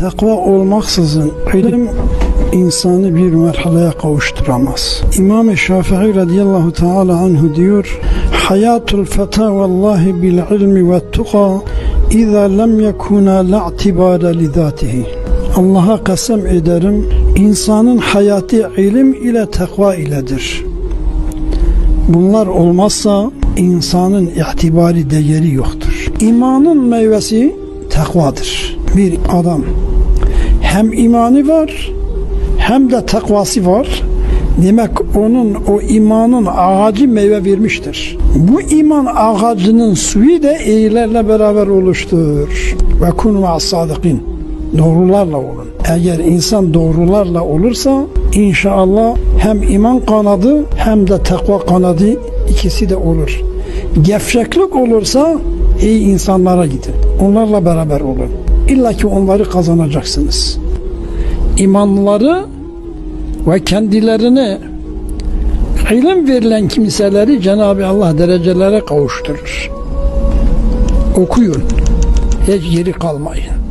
Takva olmaksızın ilim insanı bir merhaleye kavuşturamaz. İmam-ı Şafii radıyallahu teala anhu diyor Hayatul feta vallahi bil ilmi ve tuqa İza lem yekuna la'tibara li zatihi Allah'a kasem ederim insanın hayatı ilim ile takva iledir. Bunlar olmazsa insanın itibari değeri yoktur. İmanın meyvesi takvadır. Bir adam hem imanı var hem de takvası var. Demek onun o imanın ağacı meyve vermiştir. Bu iman ağacının suyu da iyilerle beraber oluştur. Ve kun ve sadikin. Doğrularla olun. Eğer insan doğrularla olursa inşallah hem iman kanadı hem de takva kanadı ikisi de olur. Gevşeklik olursa iyi insanlara gidin. Onlarla beraber olun. İlla ki onları kazanacaksınız. İmanları ve kendilerine ilim verilen kimseleri Cenab-ı Allah derecelere kavuşturur. Okuyun. Hiç geri kalmayın.